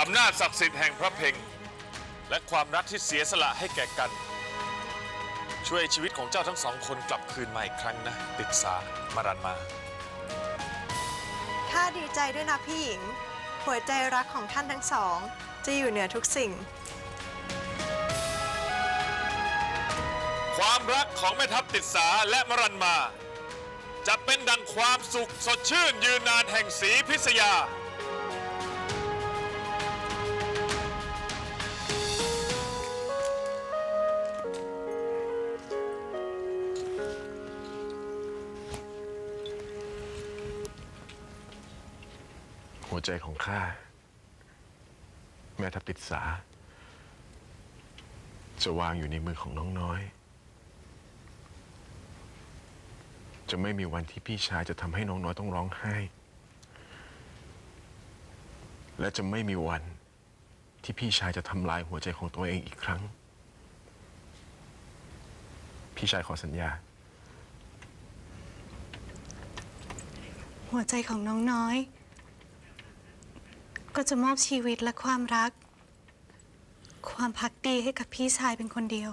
อำนาจศักดิ์สิทธิ์แห่งพระเพ็งและความรักที่เสียสละให้แก่กัน ช่วยชีวิตของเจ้าทั้งสองคนกลับคืนมาอีกครั้งนะติดสามารันมา ข้าดีใจด้วยนะพี่หญิง หัวใจรักของท่านทั้งสอง จะอยู่เหนือทุกสิ่ง ความรักของแม่ทัพติดสาและมรันมา จะเป็นดังความสุขสดชื่นยืนนานแห่งสีพิษยา หัวใจของข้า แม่ทัพติดสา จะวางอยู่ในมือของน้องน้อย จะไม่มีวันที่พี่ชายจะทำให้น้องน้อยต้องร้องไห้ และจะไม่มีวันที่พี่ชายจะทำลายหัวใจของตัวเองอีกครั้ง พี่ชายขอสัญญา หัวใจของน้องน้อย ก็จะมอบชีวิตและความรัก ความพักดีให้กับพี่ชายเป็นคนเดียว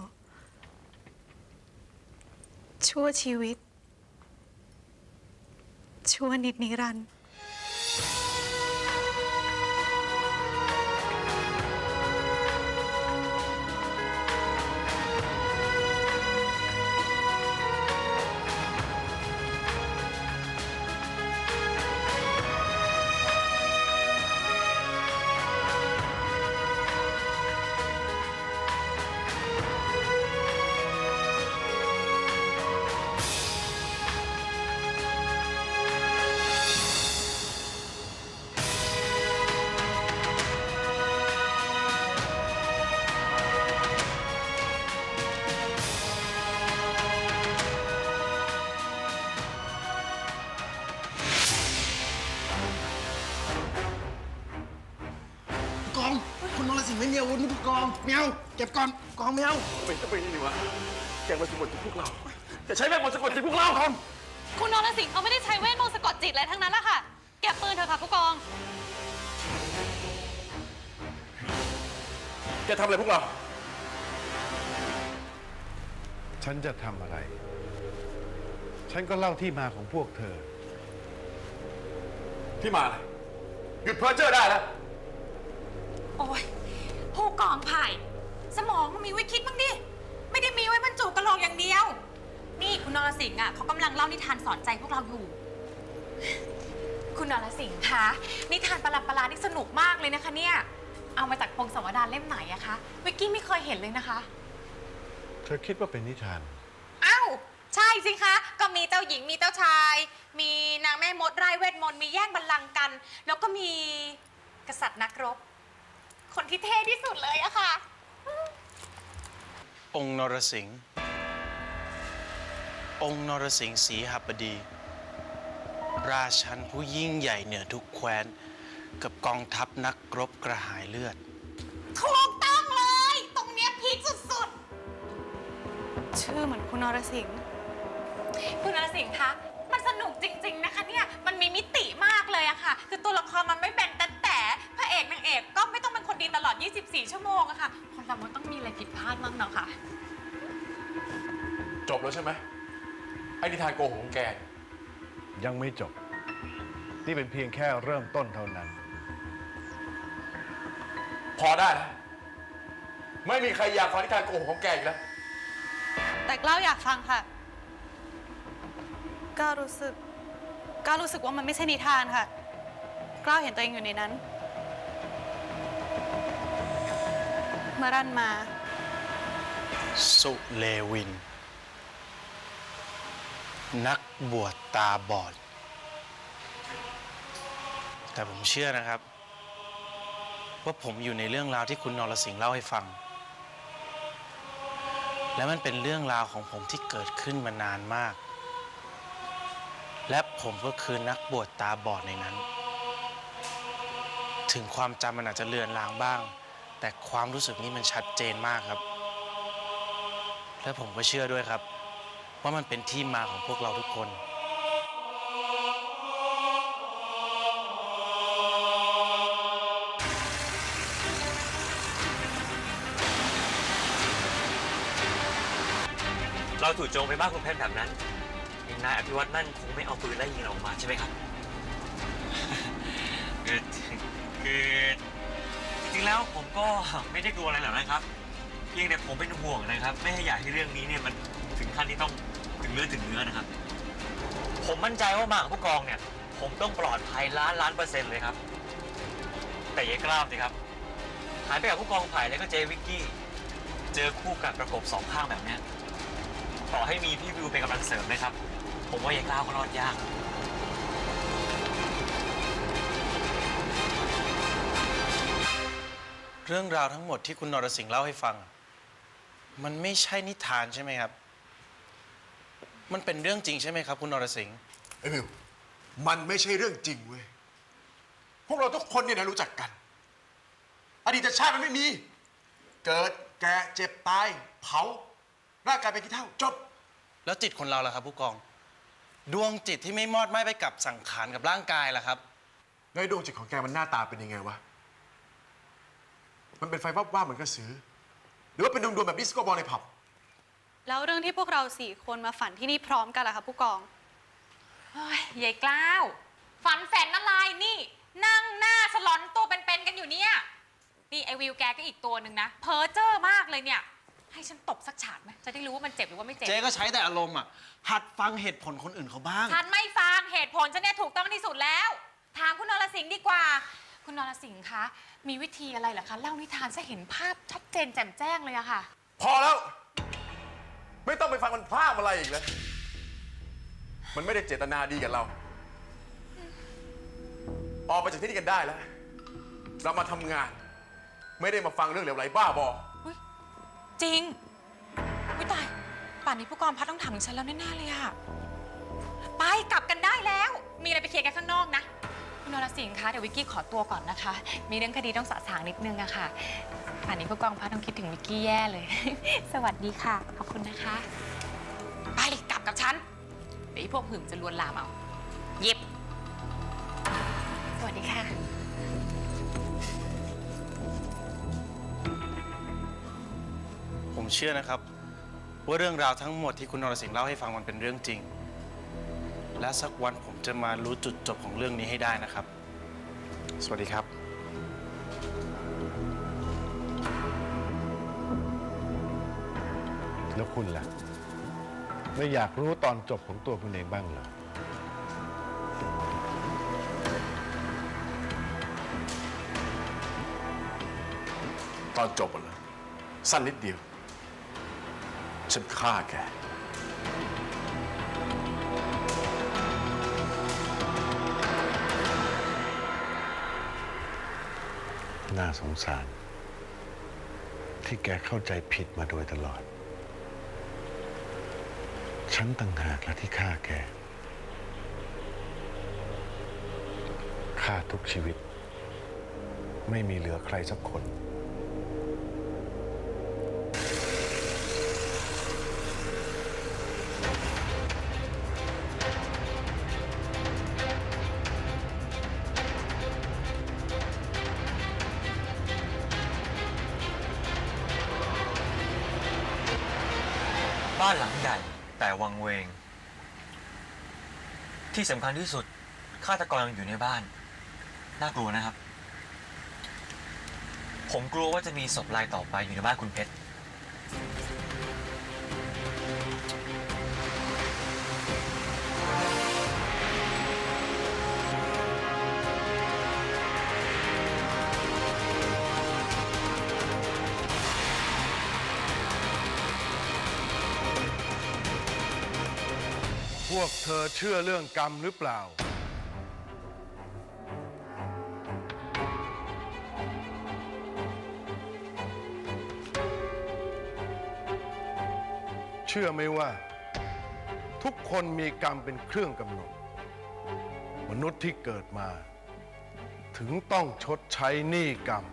ชั่วชีวิต ชั่วนิดนิรันดร์ อาวุธนี่ผู้กองไม่เอาเก็บก่อนกองไม่เอาเป็นก็เป็นนี่วะแกมาสะกดจิตพวกเราจะใช้แม่มนต์สะกดจิตพวกเราครับคุณนรสิงห์เขาไม่ได้ใช้เวทมนต์สะกดจิตอะไรทั้งนั้นละค่ะ เก็บปืนเถอะค่ะผู้กอง แกทำอะไรพวกเรา ฉันจะทำอะไร ฉันก็เล่าที่มาของพวกเธอ ที่มาอะไรหยุดเพ้อเจ้อได้แล้ว สมองมันมีไว้คิดบ้างดิ ไม่ได้มีไว้บรรจุกระโหลกอย่างเดียว นี่คุณนรสิงห์อะเขากำลังเล่านิทานสอนใจพวกเราอยู่ คุณนรสิงห์คะ นิทานประหลาดประหลาดนี่สนุกมากเลยนะคะเนี่ย เอามาจากพงศาวดารเล่มไหนอะคะวิกกี้ไม่เคยเห็นเลยนะคะ เธอคิดว่าเป็นนิทาน อ้าว ใช่สิคะ ก็มีเจ้าหญิงมีเจ้าชาย มีนางแม่มดไร้เวทมนต์มีแย่งบัลลังก์กัน แล้วก็มีกษัตริย์นักรบ คนที่เท่ที่สุดเลยอะค่ะ องค์นรสิงห์องค์นรสิงห์ศรีหับดี ราชันผู้ยิ่งใหญ่เหนือทุกแคว้น กับกองทัพนักรบกระหายเลือด ถูกต้องเลย ตรงเนี้ยพีคสุดชื่อเหมือนคุณนรสิงห์ ๆ คุณนรสิงห์คะ มันสนุกจริง ๆ นะคะเนี่ย มันมีมิติ แล้วใช่ไหมไอ้นิทานโกหกของแก ยังไม่จบ นี่เป็นเพียงแค่เริ่มต้นเท่านั้น พอได้แล้วไม่มีใครอยากฟังนิทานโกหกของแกอีกแล้ว แต่กล้าวอยากฟังค่ะกล้าวรู้สึกกล้าวรู้สึกว่ามันไม่ใช่นิทานค่ะกล้าวเห็นตัวเองอยู่ในนั้นเมื่อรันมา สุเลวิน นักบวชตาบอด แต่ผมเชื่อนะครับ ว่าผมอยู่ในเรื่องราวที่คุณนรสิงห์เล่าให้ฟัง และมันเป็นเรื่องราวของผมที่เกิดขึ้นมานานมาก และผมก็คือนักบวชตาบอดในนั้น ถึงความจำมันอาจจะเลือนลางบ้าง แต่ความรู้สึกนี้มันชัดเจนมากครับ และผมก็เชื่อด้วยครับ ว่ามันเป็นที่มาของพวกเราทุกคนเราถูกโจมไปบ้านคุณเพชรแบบนั้นนายอภิวัตนั่นคงไม่เอาปืนไล่ยิงเราออกมาใช่ไหมครับคือคือจริงๆแล้วผมก็ไม่ได้กลัวอะไรหรอกนะครับ เพียงแต่ผมเป็นห่วงนะครับ ไม่ให้อยากให้เรื่องนี้เนี่ยมัน ถึงขั้นที่ต้องถึงเลือดถึงเนื้อนะครับ ผมมั่นใจว่ามากับผู้กองเนี่ย ผมต้องปลอดภัยล้านล้านเปอร์เซ็นต์เลยครับ แต่อย่ากล้ามสิครับ หายไปกับผู้กองไผ่แล้วก็เจวิกกี้ เจอคู่กัดประกบสองข้างแบบเนี้ยต่อให้มีพี่วิวเป็นกำลังเสริมนะครับ ผมว่ายายกล้าก็รอดยาก เรื่องราวทั้งหมดที่คุณนรสิงห์เล่าให้ฟัง มันไม่ใช่นิทานใช่ไหมครับ มันเป็นเรื่องจริงใช่ไหมครับ คุณนรสิงห์ไอ้มิวมันไม่ใช่เรื่องจริงเว้ย พวกเราทุกคนเนี่ยนะรู้จักกัน อดีตชาติมันไม่มี เกิดแก่เจ็บตาย เผาร่างกายเป็นกี่เท่า จบ แล้วจิตคนเราล่ะครับ ผู้กอง ดวงจิตที่ไม่มอดไหม้ไปกับสังขารกับร่างกายล่ะครับ แล้วไอ้ดวงจิตของแกมันหน้าตาเป็นยังไงวะ มันเป็นไฟวับว่าบเหมือนกระสือ หรือว่าเป็นดวงดวงๆแบบดิสโก้บอลในผับ แล้วเรื่องที่พวกเราสี่คนมาฝันที่นี่พร้อมกันล่ะคะผู้กองเฮ้ยยายกล้าว ฝันแฝนอะไรนี่ นั่งหน้าสลอนตัวเป็นๆกันอยู่เนี่ย นี่ไอวิวแกก็อีกตัวหนึ่งนะ เพอเจอร์มากเลยเนี่ย ให้ฉันตบสักฉาดไหมจะได้รู้ว่ามันเจ็บหรือว่าไม่เจ็บ เจ๊ก็ใช้แต่อารมณ์อะ หัดฟังเหตุผลคนอื่นเขาบ้าง ฉันไม่ฟังเหตุผลฉันเนี่ยถูกต้องที่สุดแล้ว ถามคุณนรสิงห์ดีกว่า คุณนรสิงห์คะ มีวิธีอะไรเหรอคะ เล่านิทานจะเห็นภาพชัดเจนแจ่มแจ้งเลยอะค่ะ พอแล้ว ไม่ต้องไปฟังมันพร่ำอะไรอีกเลยมันไม่ได้เจตนาดีกับเรา ออกไปจากที่นี่กันได้แล้ว เรามาทำงาน ไม่ได้มาฟังเรื่องเหลวไหลบ้าบอจริงวิตาย ป่านนี้ผู้กองพัดต้องถามถึงฉันแล้วแน่ๆเลยอะไปกลับกันได้แล้ว มีอะไรไปเคลียร์กันข้างนอกนะ คุณนรสิงห์คะเดี๋ยววิกกี้ขอตัวก่อนนะคะ มีเรื่องคดีต้องสะสางนิดนึงอะค่ะ ป่านนี้ผู้กองพัดต้องคิดถึงวิกกี้แย่เลย สวัสดีค่ะ ขอบคุณนะคะ ไปกลับกับฉัน เดี๋ยวไอ้พวกหื่มจะลวนลามเอาเย็บ สวัสดีค่ะ ผมเชื่อนะครับ ว่าเรื่องราวทั้งหมดที่คุณนรสิงห์เล่าให้ฟังมันเป็นเรื่องจริง และสักวันผมจะมารู้จุดจบของเรื่องนี้ให้ได้นะครับ สวัสดีครับ แล้วคุณล่ะ ไม่อยากรู้ตอนจบของตัวคุณเองบ้างเหรอ ตอนจบอะเหรอสั้นนิดเดียว ฉันฆ่าแก น่าสงสาร ที่แกเข้าใจผิดมาโดยตลอด ฉันต่างหากละที่ฆ่าแกฆ่าทุกชีวิต ไม่มีเหลือใครสักคน บ้านหลังใหญ่ วังเวง ที่สำคัญที่สุดฆาตกรยังอยู่ในบ้าน น่ากลัวนะครับ ผมกลัวว่าจะมีศพรายต่อไปอยู่ในบ้านคุณเพชร พวกเธอเชื่อเรื่องกรรมหรือเปล่า เชื่อไหมว่า ทุกคนมีกรรมเป็นเครื่องกำหนด มนุษย์ที่เกิดมา ถึงต้องชดใช้หนี้กรรม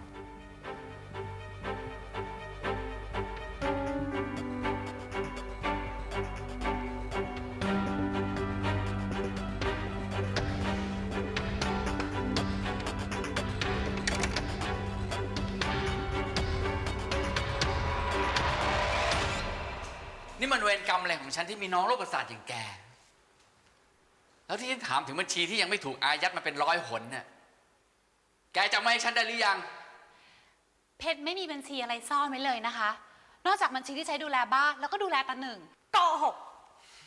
นี่มันเวรกรรมอะไรของฉันที่มีน้องโรคประสาทอย่างแก แล้วที่ฉันถามถึงบัญชีที่ยังไม่ถูกอายัดมาเป็นร้อยหนเนี่ยแกจำมาให้ฉันได้หรือยัง เพชรไม่มีบัญชีอะไรซ่อนไว้เลยนะคะ นอกจากบัญชีที่ใช้ดูแลบ้านแล้วก็ดูแลตาหนึ่ง โกหก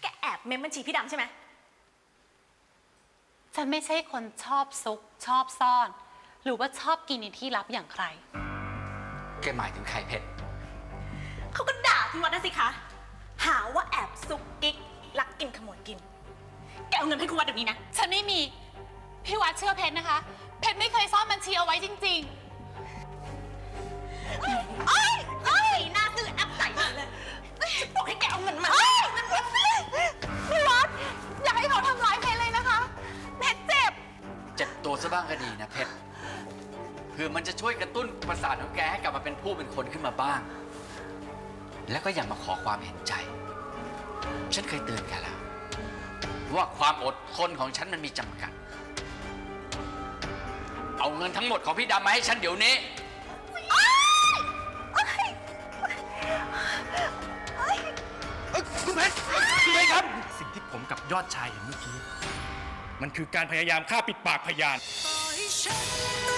แกแอบเมมบัญชีพี่ดำใช่ไหม ฉันไม่ใช่คนชอบซุก ชอบซ่อน หรือว่าชอบกินในที่ลับอย่างใคร แกหมายถึงใครเพชร เขาก็ด่าพี่วัดนะสิคะ หาว่าแอบซุกกิ๊กลักกินขโมยกิน แกเอาเงินให้คุณวัดเดี๋ยวนี้นะ ฉันไม่มี พี่วัดเชื่อเพชรนะคะ เพชรไม่เคยซ่อนบัญชีเอาไว้จริงเอ้ยเอ้ยเอ้ยหน้าซื่ออับใส่เลยฉันบอกให้แกเอาเงินมาเอาเงินมาสิๆพี่วัดอย่าให้เขาทำร้ายเพชรเลยนะคะ เพชรเจ็บ เจ็บตัวซะบ้างก็ดีนะเพชรเพื่อมันจะช่วยกระตุ้นประสาทของแกให้กลับมาเป็นผู้เป็นคนขึ้นมาบ้าง แล้วก็อย่ามาขอความเห็นใจ ฉันเคยเตือนแกแล้ว ว่าความอดทนของฉันมันมีจำกัด เอาเงินทั้งหมดของพี่ดำมาให้ฉันเดี๋ยวนี้คุณเพชรคุณเพชรครับ สิ่งที่ผมกับยอดชายเห็นเมื่อกี้ มันคือการพยายามฆ่าปิดปากพยาน ปล่อยฉัน